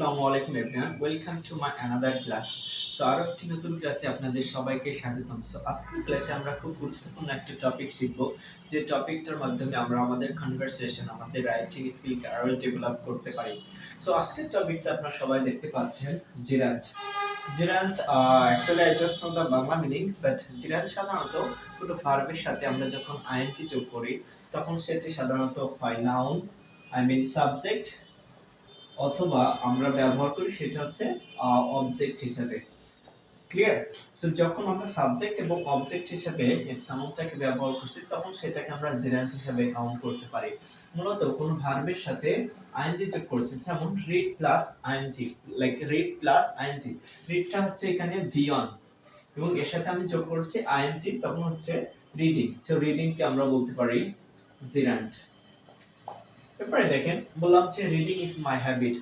আসসালামু আলাইকুম everyone welcome to my another class so আরও একটি নতুন ক্লাসে আপনাদের সবাইকে স্বাগতম। সো আজকের ক্লাসে আমরা খুব গুরুত্বপূর্ণ একটা টপিক শিখব। যে টপিকটার মাধ্যমে আমরা আমাদের কনভারসেশন আমাদের রাইটিং স্কিলকে আরও ডেভেলপ করতে পারি। সো আজকের টপিকটা আপনারা সবাই দেখতে পাচ্ছেন gerund gerund actually I don't the Bangla meaning but gerund সাধারণত কোনো ভার্বের সাথে আমরা যখন আইএনজি যোগ করি, তখন সেটি সাধারণত হয় নাউন আই মিন সাবজেক্ট অথবা আমরা ব্যবহার করি সেটা হচ্ছে অবজেক্ট হিসেবে। ক্লিয়ার সো যখন আমরা সাবজেক্ট এবং অবজেক্ট হিসেবে নাউনটাকে ব্যবহার করছি, তখন সেটাকে আমরা জেরান্ট হিসেবে কাউন্ট করতে পারি। মূলত কোনো ভার্বের সাথে আইএনজি যোগ করছি, যেমন read plus ING like read plus ING রিডটা হচ্ছে এখানে ভি অন এবং এর সাথে আমি যোগ করছি আইএনজি তখন হচ্ছে রিডিং সো রিডিংকে আমরা বলতে পারি জিরান্ট এরপরে দেখেন বললাম যে reading is my habit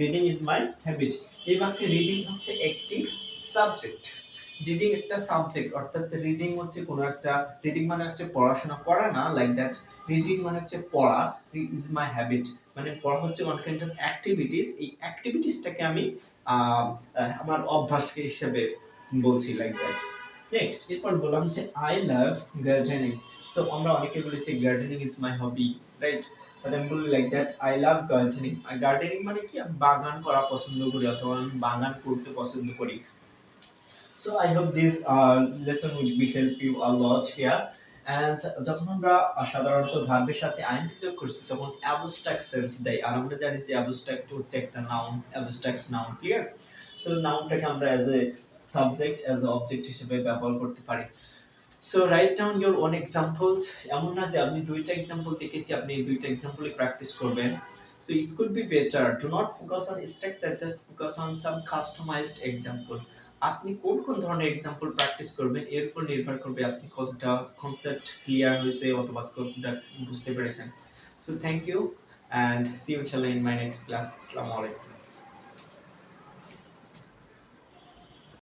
reading is my habit এই বাক্যে রিডিং হচ্ছে একটি সাবজেক্ট রিডিং একটা সাবজেক্ট অর্থাৎ রিডিং হচ্ছে কোনো একটা রিডিং মানে হচ্ছে পড়াশোনা করা না লাইক দ্যাট রিডিং মানে হচ্ছে পড়া ইজ মাই হ্যাবিট মানে পড়া হচ্ছে ওয়ান কাইন্ড অফ অ্যাক্টিভিটিস এই অ্যাক্টিভিটিসটাকে আমি আমার অভ্যাসকে হিসেবে বলছি লাইক দ্যাট নেক্সট এরপর বললাম যে আই লাভ গার্ডেনিং সো আমরা অনেকে বলেছি gardening is my hobby right but আমি বলি like that I love gardening gardening মানে কি? আমি বাগান করা পছন্দ করি অথবা আমি বাগান করতে পছন্দ করি। So I hope this lesson will be help you a lot here and যখন আমরা সাধারণত ভার্বের সাথে আইনজি যোগ করছি, তখন অ্যাবস্ট্রাক্ট সেন্স দেয়। আর আমরা জানি যে অ্যাবস্ট্রাক্ট হচ্ছে একটা noun abstract noun clear so নাউনটাকে আমরা as a subject as a object হিসেবে ব্যবহার করতে পারি। So write down your own examples এমন না যে আপনি দুইটা এক্সাম্পল দেখেছি, আপনি এই দুইটা এক্সাম্পলই প্র্যাকটিস করবেন। So it could be better do not focus on structure just focus on some customized example আপনি কোন কোন ধরনের এক্সাম্পল প্র্যাকটিস করবেন, এর উপর নির্ভর করবে আপনি কতটা কনসেপ্ট ক্লিয়ার হয়েছে অথবা কতটা বুঝতে পেরেছেন। So thank you and see you in my next class আসসালামু আলাইকুম